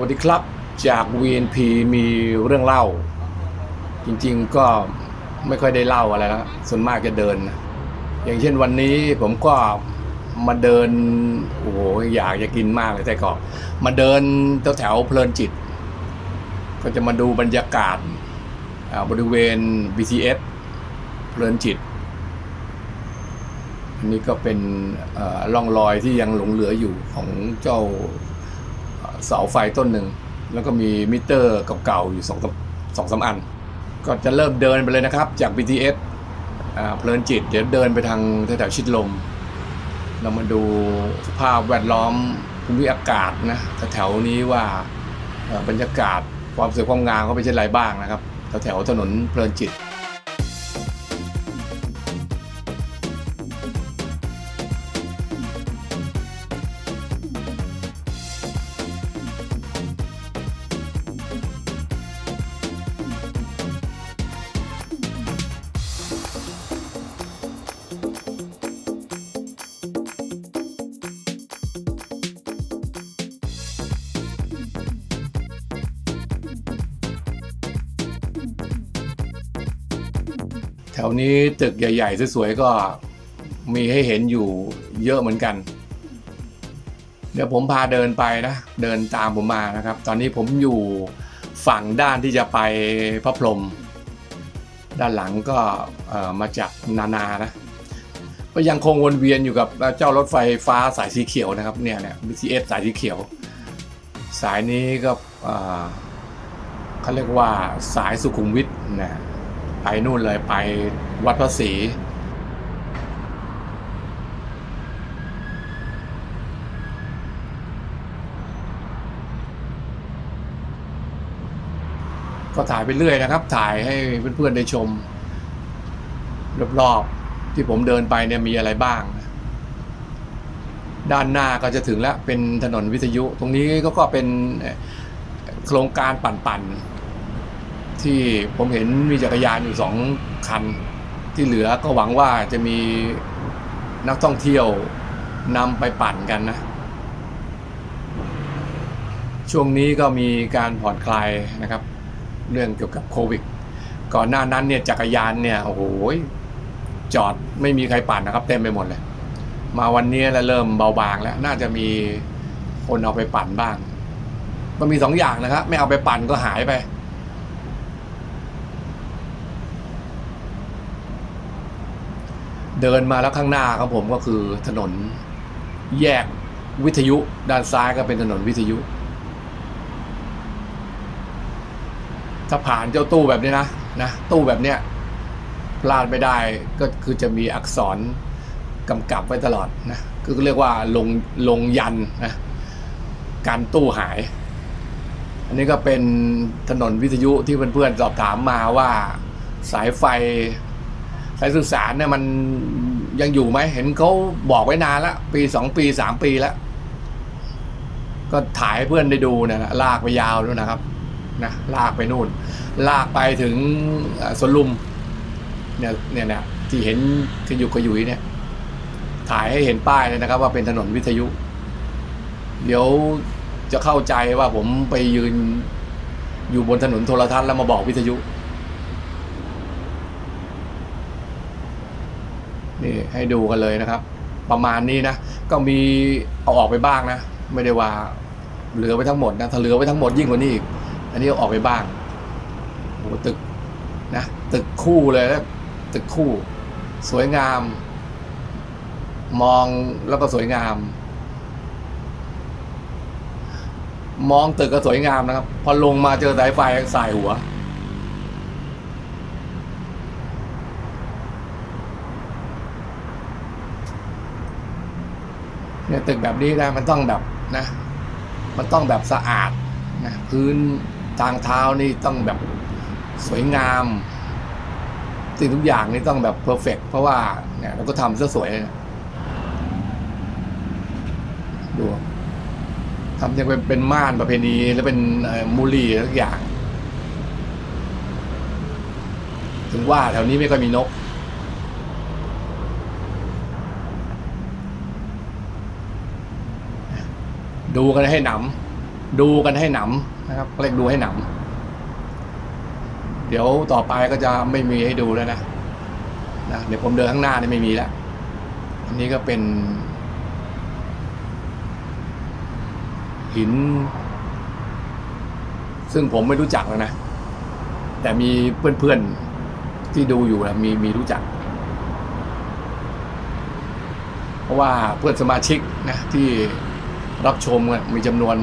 สวัสดีครับจาก VNP มีเรื่องเล่า จริงๆก็ไม่ค่อยได้เล่าอะไรแล้วส่วนมากจะเดิน อย่างเช่นวันนี้ผมก็มาเดิน โอ้โหอยากจะกินมากเลยแต่ก็มาเดินแถวแถวเพลินจิต ก็จะมาดูบรรยากาศาบริเวณ BTS เพลินจิตอันนี้ก็เป็นเอ่อร่องรอยที่ยังหลงเหลืออยู่ของเจ้า เสาไฟต้นหนึ่ง แล้วก็มีมิเตอร์เก่าๆอยู่สองสามสองสามอัน ก็จะเริ่มเดินไปเลยนะครับ จาก BTS เพลินจิตเดี๋ยวเดินไปทางแถวชิดลม เรามาดูสภาพแวดล้อมภูมิอากาศนะแถวนี้ว่าบรรยากาศความสวยความงามเขาเป็นเช่นไรบ้างนะครับแถวๆถนนเพลินจิต ถวนี้ตึกใหญ่ ๆ สวยๆ ก็มีให้เห็นอยู่เยอะเหมือนกัน เดี๋ยวผมพาเดินไปนะ เดินตามผมมานะครับ ตอนนี้ผมอยู่ฝั่งด้านที่จะไปพระพรหมด้านหลังก็มาจากนานานะก็ยังคงวนเวียนอยู่กับเจ้ารถไฟฟ้าสายสีเขียวนะครับเนี่ยเนี่ย BTS สายสีเขียว สายนี้ก็เขาเรียกว่าสายสุขุมวิทนะ ไปนู่นเลยไปวัดพระศรีก็ถ่ายไปเรื่อยนะครับ ถ่ายให้เพื่อนๆได้ชม รอบๆที่ผมเดินไปเนี่ยมีอะไรบ้าง ด้านหน้าก็จะถึงแล้วเป็นถนนวิทยุ ตรงนี้ก็ก็เป็นโครงการปั่นๆ ที่ผมเห็นมีจักรยานอยู่สองคัน ที่เหลือก็หวังว่าจะมีนักท่องเที่ยวนำไปปั่นกันนะ ช่วงนี้ก็มีการผ่อนคลายนะครับ เรื่องเกี่ยวกับโควิด ก่อนหน้านั้นเนี่ยจักรยานเนี่ยโอ้โหจอดไม่มีใครปั่นนะครับ เต็มไปหมดเลย มาวันนี้แล้วเริ่มเบาบางแล้ว น่าจะมีคนเอาไปปั่นบ้าง มันมีสองอย่างนะครับ ไม่เอาไปปั่นก็หายไป เดินมาแล้วข้างหน้าของผมก็คือถนนแยกวิทยุด้านซ้ายก็เป็นถนนวิทยุ ถ้าผ่านเจ้าตู้แบบนี้นะนะตู้แบบเนี้ยพลาดไม่ได้ก็คือจะมีอักษรกำกับไว้ตลอดนะคือเรียกว่าลงลงยันนะการตู้หาย อันนี้ก็เป็นถนนวิทยุที่เพื่อนๆสอบถามมาว่าสายไฟ สายสื่อสารเนี่ยมันยังอยู่ไหมเห็นเขาบอกไว้นานแล้วปีสองปีสามปีแล้ว ก็ถ่ายให้เพื่อนได้ดูเนะลากไปยาวด้วยนะครับนะลากไปนู่น ลากไปถึงสวนลุมเนี่ยเนี่ยเนี่ยที่เห็นขยุกขยุยเนี่ย ถ่ายให้เห็นป้ายเลยนะครับ ว่าเป็นถนนวิทยุ เดี๋ยวจะเข้าใจว่าผมไปยืนอยู่บนถนนโทรทัศน์แล้วมาบอกวิทยุ นี่ให้ดูกันเลยนะครับ ประมาณนี้นะ ก็มีเอาออกไปบ้างนะ ไม่ได้ว่าเหลือไว้ทั้งหมดนะถ้าเหลือไว้ทั้งหมดยิ่งกว่านี้อีก อันนี้เอาออกไปบ้างโอ้ตึกนะตึกคู่เลยนะตึกคู่ สวยงาม มองแล้วก็สวยงาม มองตึกก็สวยงามนะครับ พอลงมาเจอสายไฟสายหัว เนี่ยตึกแบบนี้นะมันต้องแบบนะ มันต้องแบบสะอาดนะพื้นทางเท้านี่ต้องแบบสวยงามสิ่งทุกอย่างนี่ต้องแบบเพอร์เฟกเพราะว่าเนี่ยเราก็ทำซะสวยเลยนะดูทำยังเป็นเป็นม่านประเพณีแล้วเป็นมูลีทุกอย่าง ถึงว่าแถวนี้ไม่ค่อยมีนก ดูกันให้หนำดูกันให้หนำนะครับเรียกดูให้หนำเดี๋ยวต่อไปก็จะไม่มีให้ดูแล้วนะนะเดี๋ยวผมเดินข้างหน้านี่ไม่มีแล้วอันนี้ก็เป็น หิน ซึ่งผมไม่รู้จักแล้วนะ แต่มีเพื่อนๆที่ดูอยู่นะมีมีรู้จัก เพราะว่าเพื่อนสมาชิกนะที่ รับชมมีจำนวน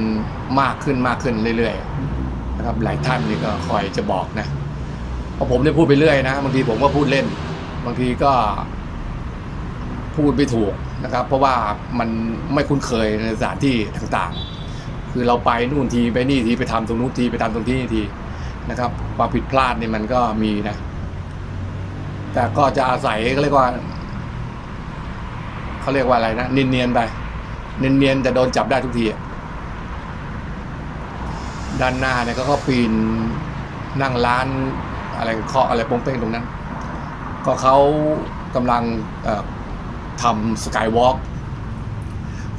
มากขึ้นมากขึ้นเรื่อยๆนะครับหลายท่านนี่ก็คอยจะบอกนะเพราะผมได้พูดไปเรื่อยนะบางทีผมก็พูดเล่น บางทีก็พูดไม่ถูกนะครับ เพราะว่ามันไม่คุ้นเคยในสถานที่ต่างๆ คือเราไปนู่นทีไปนี่ทีไปทำตรงนู้นทีไปทำตรงที่นี่ทีนะครับ ความผิดพลาดนี่มันก็มีนะ แต่ก็จะอาศัยก็เรียกว่าเขาเรียกว่าอะไรนะเนียนๆไป เนียนๆแต่โดนจับได้ทุกทีด้านหน้าเนี่ยก็เขาปีนนั่งร้านอะไรเคาะอะไรโป้งเป้งตรงนั้น ก็เขากำลังทำสกายวอล์ก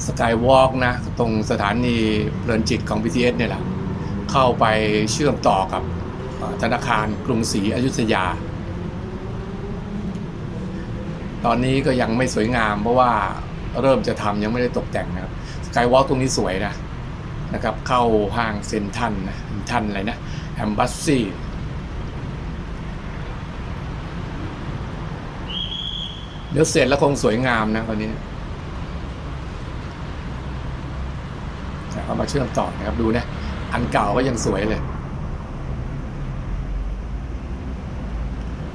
สกายวอล์กนะ ตรงสถานีเพลินจิตของ BTS เนี่ยแหละเข้าไปเชื่อมต่อกับธนาคารกรุงศรีอยุธยา ตอนนี้ก็ยังไม่สวยงามเพราะว่า เริ่มจะทำยังไม่ได้ตกแต่งนะครับสกายวอล์กตรงนี้สวยนะนะครับ เข้าห้างเซนทันนะเซนทันอะไรนะแอมบัสซี่เดี๋ยวเสร็จแล้วคงสวยงามนะตอนนี้แต่เอามาเชื่อมต่อนะครับดูนะ อันเก่าก็ยังสวยเลย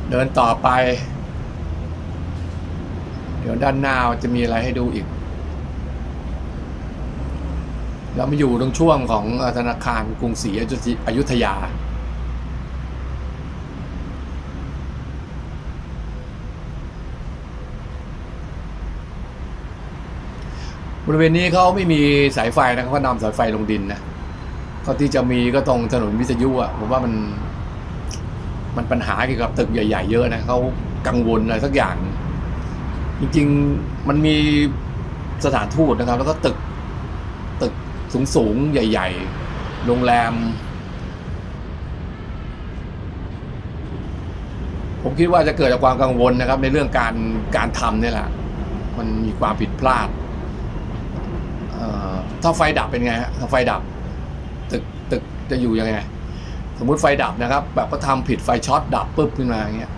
เดินต่อไป เดี๋ยวด้านหน้าจะมีอะไรให้ดูอีก เรามาอยู่ตรงช่วงของธนาคารกรุงศรีอยุธยา บริเวณนี้เขาไม่มีสายไฟนะครับเขานำสายไฟลงดินนะก็ที่จะมีก็ตรงถนนวิทยุอะผมว่ามันมันปัญหาเกี่ยวกับตึกใหญ่ ๆ เยอะนะเขากังวลอะไรสักอย่าง จริง ๆ มันมีสถานทูตนะครับ แล้วก็ตึกตึกสูงๆ ใหญ่ ๆ โรงแรม ผมคิดว่าจะเกิดจากความกังวลนะครับ ในเรื่องการการทำเนี่ยแหละ มันมีความผิดพลาด ถ้าไฟดับเป็นไงฮะถ้าไฟดับ ตึกตึกจะอยู่ยังไง สมมุติไฟดับนะครับ แบบก็ทำผิดไฟช็อตดับปุ๊บขึ้นมาอย่างเงี้ย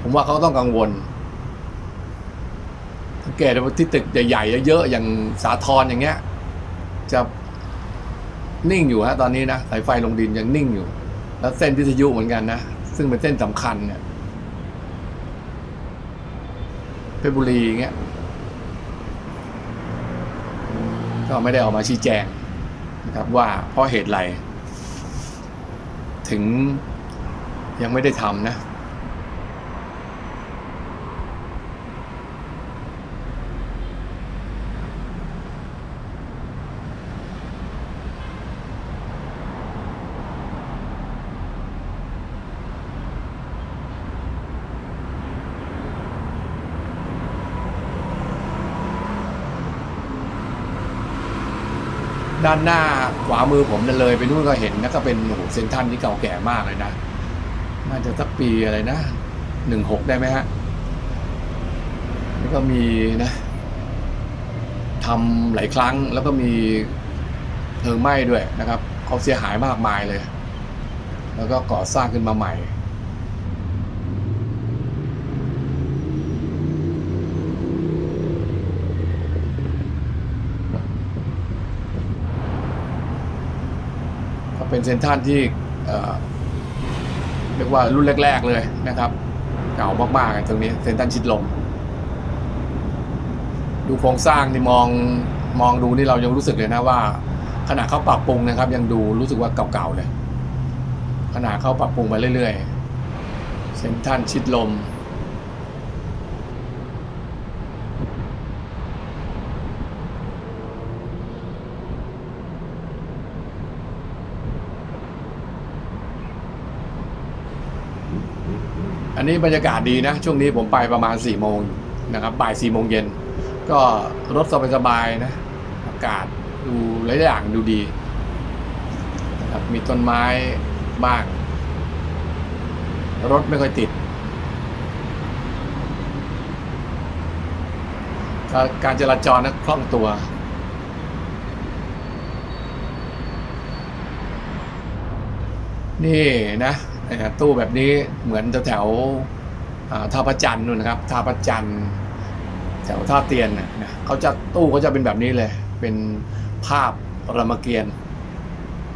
ผมว่าเขาต้องกังวล สังเกตว่าที่ตึกใหญ่ๆเยอะๆอย่างสาทรอย่างเงี้ย จะนิ่งอยู่ฮะตอนนี้นะสายไฟลงดินยังนิ่งอยู่ แล้วเส้นวิทยุเหมือนกันนะ ซึ่งเป็นเส้นสำคัญเนี่ยเพชรบุรีอย่างเงี้ยก็ไม่ได้ออกมาชี้แจงนะครับว่าเพราะเหตุไร ถึงยังไม่ได้ทำนะ ด้านหน้าขวามือผมนั่นเลย ไปนู่นก็เห็นนะก็เป็นโอ้โหเซนทรันที่เก่าแก่มากเลยนะน่าจะสักปีอะไรนะหนึ่งหกได้ไหมฮะแล้วก็มีนะทำหลายครั้งแล้วก็มีเพลิงไหม้ด้วยนะครับเขาเสียหายมากมายเลย แล้วก็ก่อสร้างขึ้นมาใหม่ เป็นเซนทรันที่เรียกว่ารุ่นแรก ๆ เลยนะครับ เก่ามากๆตรงนี้เซนทรันชิดลม ดูโครงสร้างนี่มองมองดูนี่เรายังรู้สึกเลยนะว่าขณะเขาปรับปรุงนะครับ ยังดูรู้สึกว่าเก่าๆเลยขณะเขาปรับปรุงมาเรื่อยๆเซนทรันชิดลม อันนี้บรรยากาศดีนะ ช่วงนี้ผมไปประมาณ4ี่โมงนะครับบ่ายสี่โมงเย็น ก็รถสบายๆนะ อากาศดูหลายอย่างดูดีนะครับมีต้นไม้บ้าง รถไม่ค่อยติด การจราจรนะคล่องตัวนี่นะ ตู้แบบนี้เหมือนแถวท่าประจันนู่นนะครับท่าประจันแถวท่าเตียนนะนะเขาจะตู้เขาจะเป็นแบบนี้เลย เป็นภาพรามเกียรติ์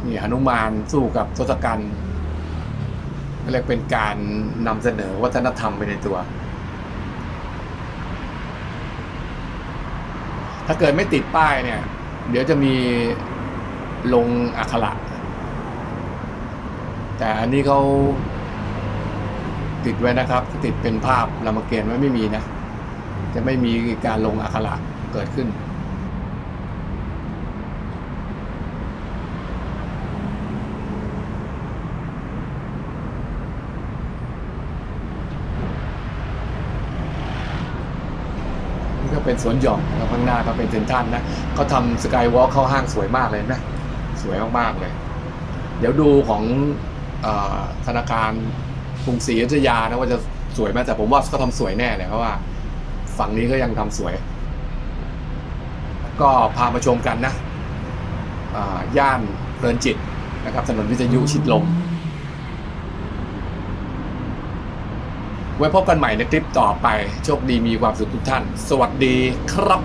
นี่หนุมานสู้กับทศกัณฐ์เรียกเป็นการนำเสนอวัฒนธรรมไปในตัว ถ้าเกิดไม่ติดป้ายเนี่ย เดี๋ยวจะมีลงอักขระ แต่อันนี้เขาติดไว้นะครับ ติดเป็นภาพรามเกียรติ์ไว้ไม่มีนะ จะไม่มีการลงอักขระเกิดขึ้นนี่ก็เป็นสวนหย่อมนะครับข้างหน้าก็เป็นเซนทรันนะเขาทำสกายวอล์กเข้าห้างสวยมากเลยนะ สวยมากๆเลย เดี๋ยวดูของ ธนาคารกรุงศรีอยุธยานะว่าจะสวยไหมแต่ผมว่าเขาทำสวยแน่เลยเพราะว่า ฝั่งนี้ก็ยังทำสวย ก็พามาชมกันนะย่านเพลินจิตนะครับ ถนนวิทยุชิดลม ไว้พบกันใหม่ในคลิปต่อไป โชคดีมีความสุขทุกท่าน สวัสดีครับ